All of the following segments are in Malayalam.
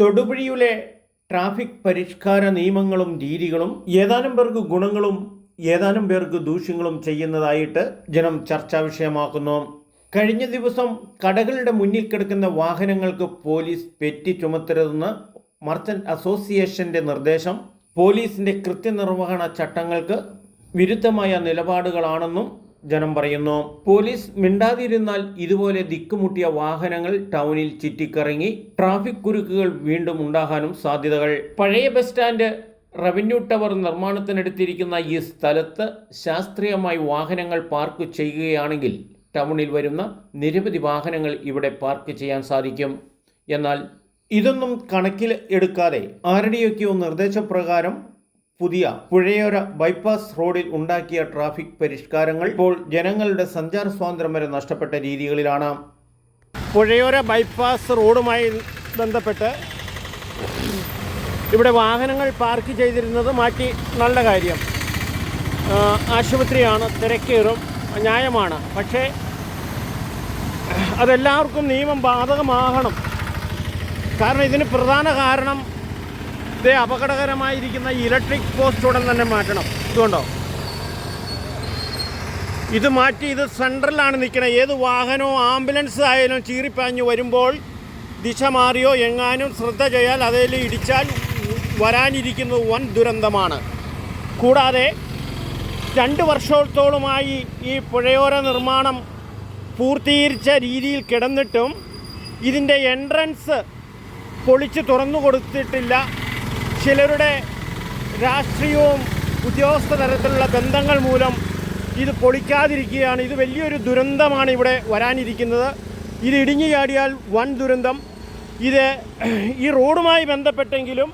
തൊടുപുഴയിലെ ട്രാഫിക് പരിഷ്കാര നിയമങ്ങളും രീതികളും ഏതാനും പേർക്ക് ഗുണങ്ങളും ഏതാനും പേർക്ക് ദൂഷ്യങ്ങളും ചെയ്യുന്നതായിട്ട് ജനം ചർച്ചാ വിഷയമാക്കുന്നു. കഴിഞ്ഞ ദിവസം കടകളുടെ മുന്നിൽ കിടക്കുന്ന വാഹനങ്ങൾക്ക് പോലീസ് പെറ്റി ചുമത്തരുതെന്ന് മർച്ചന്റ് അസോസിയേഷന്റെ നിർദ്ദേശം. പോലീസിന്റെ കൃത്യനിർവഹണ ചട്ടങ്ങൾക്ക് വിരുദ്ധമായ നിലപാടുകളാണെന്നും ജനം പറയുന്നു പോലീസ് മിണ്ടാതിരുന്നാൽ ഇതുപോലെ ദിക്കുമുട്ടിയ വാഹനങ്ങൾ ടൗണിൽ ചുറ്റിക്കറങ്ങി ട്രാഫിക് കുരുക്കുകൾ വീണ്ടും ഉണ്ടാകാനും സാധ്യതകൾ. പഴയ ബസ് സ്റ്റാൻഡ് റവന്യൂ ടവർ നിർമ്മാണത്തിനെടുത്തിരിക്കുന്ന ഈ സ്ഥലത്ത് ശാസ്ത്രീയമായി വാഹനങ്ങൾ പാർക്ക് ചെയ്യുകയാണെങ്കിൽ ടൗണിൽ വരുന്ന നിരവധി വാഹനങ്ങൾ ഇവിടെ പാർക്ക് ചെയ്യാൻ സാധിക്കും. എന്നാൽ ഇതൊന്നും കണക്കിൽ എടുക്കാതെ ആരുടെയൊക്കെയോ നിർദ്ദേശപ്രകാരം പുതിയ പുഴയോര ബൈപ്പാസ് റോഡിൽ ഉണ്ടാക്കിയ ട്രാഫിക് പരിഷ്കാരങ്ങൾ ഇപ്പോൾ ജനങ്ങളുടെ സഞ്ചാര സ്വാതന്ത്ര്യം വരെ നഷ്ടപ്പെട്ട രീതികളിലാണ്. പുഴയോര ബൈപ്പാസ് റോഡുമായി ബന്ധപ്പെട്ട് ഇവിടെ വാഹനങ്ങൾ പാർക്ക് ചെയ്തിരുന്നത് മാറ്റി നല്ല കാര്യം. ആശുപത്രിയാണ് തിരക്കേറും ന്യായമാണ് പക്ഷേ അതെല്ലാവർക്കും നിയമം ബാധകമാകണം. കാരണം ഇതിന് പ്രധാന കാരണം ഇതേ അപകടകരമായിരിക്കുന്ന ഇലക്ട്രിക് പോസ്റ്റ് ഉടൻ തന്നെ മാറ്റണം. ഇതുകൊണ്ടോ? ഇത് മാറ്റി ഇത് സെൻട്രലാണ് നിൽക്കുന്നത് ഏത് വാഹനവും ആംബുലൻസ് ആയാലും ചീറിപ്പാഞ്ഞ് വരുമ്പോൾ ദിശ മാറിയോ എങ്ങാനും ശ്രദ്ധ ചെയ്യാൽ അതിൽ ഇടിച്ചാൽ വരാനിരിക്കുന്നത് വൻ ദുരന്തമാണ്. കൂടാതെ രണ്ട് വർഷത്തോളമായി ഈ പുഴയോര നിർമ്മാണം പൂർത്തീകരിച്ച രീതിയിൽ കിടന്നിട്ടും ഇതിന്റെ എൻട്രൻസ് പൊളിച്ച് തുറന്നു കൊടുത്തിട്ടില്ല. ചിലരുടെ രാഷ്ട്രീയവും ഉദ്യോഗസ്ഥ തരത്തിലുള്ള ബന്ധങ്ങൾ മൂലം ഇത് പൊളിക്കാതിരിക്കുകയാണ്. ഇത് വലിയൊരു ദുരന്തമാണ് ഇവിടെ വരാനിരിക്കുന്നത്. ഇത് ഇടിഞ്ഞു ചാടിയാൽ വൻ ദുരന്തം. ഇത് ഈ റോഡുമായി ബന്ധപ്പെട്ടെങ്കിലും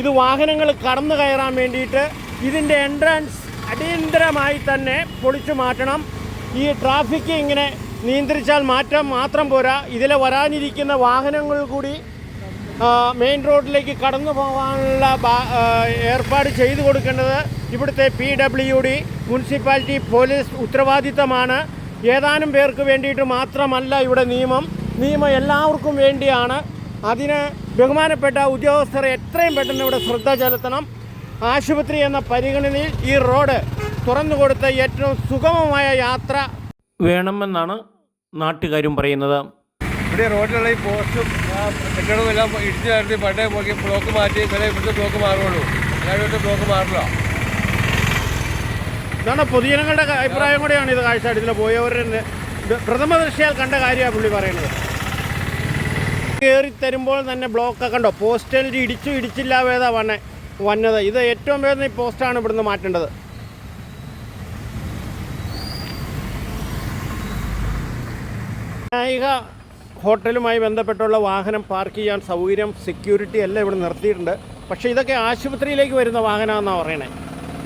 ഇത് വാഹനങ്ങൾ കടന്നു കയറാൻ വേണ്ടിയിട്ട് ഇതിന്റെ എൻട്രൻസ് അടിയന്തരമായി തന്നെ പൊളിച്ചു മാറ്റണം. ഈ ട്രാഫിക് ഇങ്ങനെ നിയന്ത്രിച്ചാൽ മാറ്റം മാത്രം പോരാ. ഇതിലെ വരാനിരിക്കുന്ന വാഹനങ്ങൾ കൂടി മെയിൻ റോഡിലേക്ക് കടന്നു പോകാനുള്ള ഏർപ്പാട് ചെയ്തു കൊടുക്കേണ്ടത് ഇവിടുത്തെ P W D municipality police ഉത്തരവാദിത്തമാണ്. ഏതാനും പേർക്ക് വേണ്ടിയിട്ട് മാത്രമല്ല ഇവിടെ നിയമം. നിയമം എല്ലാവർക്കും വേണ്ടിയാണ്. അതിന് ബഹുമാനപ്പെട്ട ഉദ്യോഗസ്ഥർ എത്രയും പെട്ടെന്ന് ഇവിടെ ശ്രദ്ധ ചെലുത്തണം. ആശുപത്രി എന്ന പരിഗണനയിൽ ഈ റോഡ് തുറന്നു കൊടുത്ത ഏറ്റവും സുഗമമായ യാത്ര. വേണമെന്നാണ് നാട്ടുകാരും പറയുന്നത്. ഇവിടെ റോഡിലുള്ള ഈ പോസ്റ്റും കെട്ടിടവും എല്ലാം ഇടിച്ചു നടത്തി പണ്ടേ പോക്കി ബ്ലോക്ക് മാറ്റി ചില ഇവിടുത്തെ ബ്ലോക്ക് എല്ലാവരും ഇവിടുത്തെ ബ്ലോക്ക് മാറില്ല ഇതാണ് പൊതുജനങ്ങളുടെ അഭിപ്രായം കൂടെയാണ് ഇത് കാഴ്ച ഇതിൽ പോയവരുടെ പ്രഥമ ദൃശ്യാൽ കണ്ട കാര്യമാണ് പുള്ളി പറയുന്നത്. കയറി തരുമ്പോൾ തന്നെ ബ്ലോക്ക് കണ്ടോ? പോസ്റ്റലിൽ ഇടിച്ചു ഇടിച്ചില്ല വേദ വന്നെ വന്നത്. ഇത് ഏറ്റവും വേദന ഈ പോസ്റ്റാണ് ഇവിടുന്ന് മാറ്റേണ്ടത്. നായിക ഹോട്ടലുമായി ബന്ധപ്പെട്ടുള്ള വാഹനം പാർക്ക് ചെയ്യാൻ സൗകര്യം സെക്യൂരിറ്റി എല്ലാം ഇവിടെ നിർത്തിയിട്ടുണ്ട്. പക്ഷേ ഇതൊക്കെ ആശുപത്രിയിലേക്ക് വരുന്ന വാഹനമാണെന്നാണ് പറയണേ.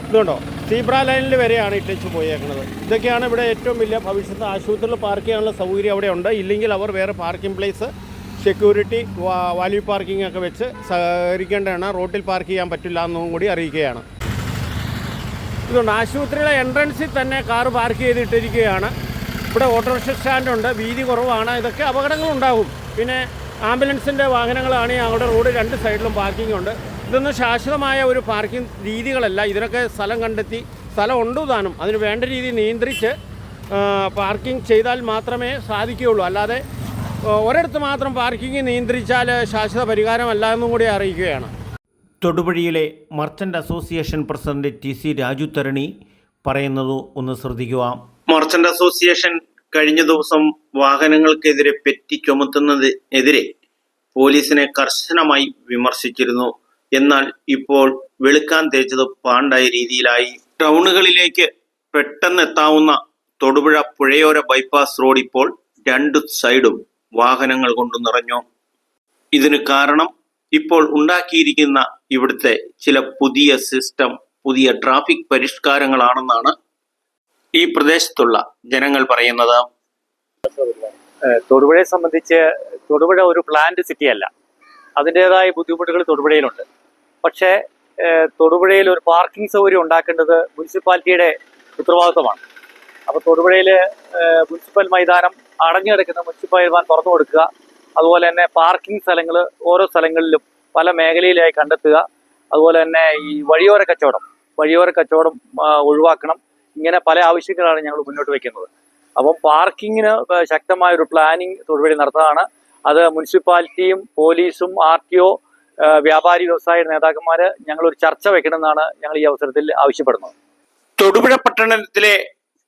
ഇതുണ്ടോ? സീബ്ര ലൈനിൽ വരെയാണ് ഇട്ടേച്ച് പോയേക്കുന്നത് ഇതൊക്കെയാണ് ഇവിടെ ഏറ്റവും വലിയ ഭവിഷ്യത്ത്. ആശുപത്രിയിൽ പാർക്ക് ചെയ്യാനുള്ള സൗകര്യം അവിടെ ഉണ്ട്. ഇല്ലെങ്കിൽ അവർ വേറെ parking place security value parking ഒക്കെ വെച്ച് സഹകരിക്കേണ്ടതാണ്. റോഡിൽ പാർക്ക് ചെയ്യാൻ പറ്റില്ല എന്നും കൂടി അറിയിക്കുകയാണ്. ഇതുകൊണ്ട് ആശുപത്രിയുടെ എൻട്രൻസിൽ തന്നെ കാർ പാർക്ക് ചെയ്തിട്ടിരിക്കുകയാണ്. ഇവിടെ ഓട്ടോറിക്ഷ സ്റ്റാൻഡുണ്ട് വീതി കുറവാണ്. ഇതൊക്കെ അപകടങ്ങളുണ്ടാകും. പിന്നെ ആംബുലൻസിന്റെ വാഹനങ്ങളാണെങ്കിൽ അവിടെ റോഡ് രണ്ട് സൈഡിലും പാർക്കിംഗ് ഉണ്ട് ഇതൊന്നും ശാശ്വതമായ ഒരു പാർക്കിംഗ് രീതികളല്ല. ഇതിനൊക്കെ സ്ഥലം കണ്ടെത്തി സ്ഥലം ഉണ്ട് താനും. അതിന് വേണ്ട രീതി നിയന്ത്രിച്ച് പാർക്കിംഗ് ചെയ്താൽ മാത്രമേ സാധിക്കുകയുള്ളൂ. അല്ലാതെ ഒരിടത്ത് മാത്രം പാർക്കിംഗ് നിയന്ത്രിച്ചാൽ ശാശ്വത പരിഹാരമല്ല എന്നും കൂടി അറിയിക്കുകയാണ്. തൊടുപുഴയിലെ merchant association president T C Raju തരണി പറയുന്നത് ഒന്ന് ശ്രദ്ധിക്കുക. മർച്ചന്റ് അസോസിയേഷൻ കഴിഞ്ഞ ദിവസം വാഹനങ്ങൾക്കെതിരെ പെറ്റി ചുമത്തുന്നതിനെതിരെ പോലീസിനെ കർശനമായി വിമർശിച്ചിരുന്നു. എന്നാൽ ഇപ്പോൾ വെളുക്കാൻ തേച്ചത് പാണ്ടായ രീതിയിലായി. ടൗണുകളിലേക്ക് പെട്ടെന്ന് എത്താവുന്ന തൊടുപുഴ പുഴയോര ബൈപ്പാസ് റോഡ് ഇപ്പോൾ രണ്ടു സൈഡും വാഹനങ്ങൾ കൊണ്ട് നിറഞ്ഞു. ഇതിന് കാരണം ഇപ്പോൾ ഉണ്ടാക്കിയിരിക്കുന്ന ഇവിടുത്തെ ചില പുതിയ സിസ്റ്റം പുതിയ ട്രാഫിക് പരിഷ്കാരങ്ങളാണെന്നാണ് ഈ പ്രദേശത്തുള്ള ജനങ്ങൾ പറയുന്നത്? തൊടുപുഴയെ സംബന്ധിച്ച് തൊടുപുഴ ഒരു പ്ലാന്റ് സിറ്റി അല്ല. അതിന്റെതായ ബുദ്ധിമുട്ടുകൾ തൊടുപുഴയിലുണ്ട്. പക്ഷേ തൊടുപുഴയിൽ ഒരു പാർക്കിംഗ് സൗകര്യം ഉണ്ടാക്കേണ്ടത് മുനിസിപ്പാലിറ്റിയുടെ ഉത്തരവാദിത്വമാണ്. അപ്പോൾ തൊടുപുഴയിൽ മുനിസിപ്പൽ മൈതാനം അടഞ്ഞു കിടക്കുന്ന മുനിസിപ്പൽ മൈതാനം തുറന്നു കൊടുക്കുക. അതുപോലെ തന്നെ പാർക്കിംഗ് സ്ഥലങ്ങൾ ഓരോ സ്ഥലങ്ങളിലും പല മേഖലയിലായി കണ്ടെത്തുക. അതുപോലെ തന്നെ ഈ വഴിയോര കച്ചവടം വഴിയോര കച്ചവടം ഒഴിവാക്കണം. ഇങ്ങനെ പല ആവശ്യങ്ങളാണ് ഞങ്ങൾ മുന്നോട്ട് വയ്ക്കുന്നത് അപ്പം പാർക്കിങ്ങിന് ശക്തമായ ഒരു പ്ലാനിങ് തൊടുപടി നടത്താണ് അത് മുനിസിപ്പാലിറ്റിയും പോലീസും ആർ ടി ഒ വ്യാപാരി വ്യവസായ നേതാക്കന്മാര് ഞങ്ങൾ ഒരു ചർച്ച വെക്കണമെന്നാണ് ഞങ്ങൾ ഈ അവസരത്തിൽ ആവശ്യപ്പെടുന്നത്. തൊടുപുഴ പട്ടണത്തിലെ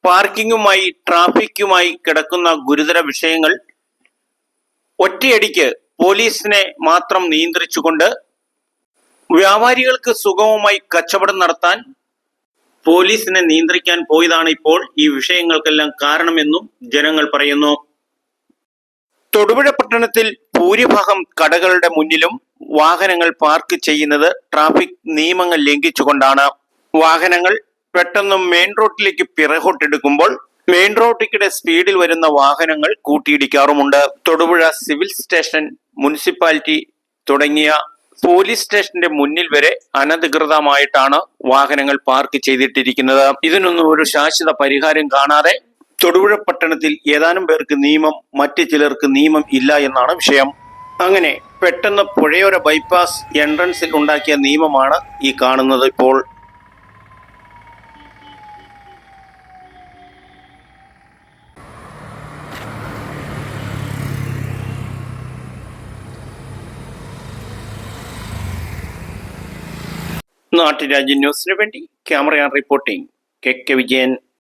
പാർക്കിങ്ങുമായി ട്രാഫിക്കുമായി കിടക്കുന്ന ഗുരുതര വിഷയങ്ങൾ ഒറ്റയടിക്ക് പോലീസിനെ മാത്രം നിയന്ത്രിച്ചുകൊണ്ട് വ്യാപാരികൾക്ക് സുഗമമായി കച്ചവടം നടത്താൻ പോലീസിനെ നിയന്ത്രിക്കാൻ പോയതാണ് ഇപ്പോൾ ഈ വിഷയങ്ങൾക്കെല്ലാം കാരണമെന്നും ജനങ്ങൾ പറയുന്നു. തൊടുപുഴ പട്ടണത്തിൽ ഭൂരിഭാഗം കടകളുടെ മുന്നിലും വാഹനങ്ങൾ പാർക്ക് ചെയ്യുന്നത് ട്രാഫിക് നിയമങ്ങൾ ലംഘിച്ചുകൊണ്ടാണ്. വാഹനങ്ങൾ പെട്ടെന്ന് മെയിൻ റോഡിലേക്ക് പിറകോട്ടെടുക്കുമ്പോൾ മെയിൻ റോഡിക്കിടെ സ്പീഡിൽ വരുന്ന വാഹനങ്ങൾ കൂട്ടിയിടിക്കാറുമുണ്ട്. തൊടുപുഴ സിവിൽ സ്റ്റേഷൻ മുനിസിപ്പാലിറ്റി തുടങ്ങിയ പോലീസ് സ്റ്റേഷന്റെ മുന്നിൽ വരെ അനധികൃതമായിട്ടാണ് വാഹനങ്ങൾ പാർക്ക് ചെയ്തിട്ടിരിക്കുന്നത്. ഇതിനൊന്നും ഒരു ശാശ്വത പരിഹാരം കാണാതെ തൊടുപുഴ പട്ടണത്തിൽ ഏതാനും പേർക്ക് നിയമം മറ്റു ചിലർക്ക് നിയമം ഇല്ല എന്നാണ് വിഷയം. അങ്ങനെ പെട്ടെന്ന് പുഴയോര ബൈപ്പാസ് എൻട്രൻസിൽ ഉണ്ടാക്കിയ നിയമമാണ് ഈ കാണുന്നത് ഇപ്പോൾ. നാട്ടുരാജ്യ ന്യൂസിന് വേണ്ടി camera reporting. K K Vijayan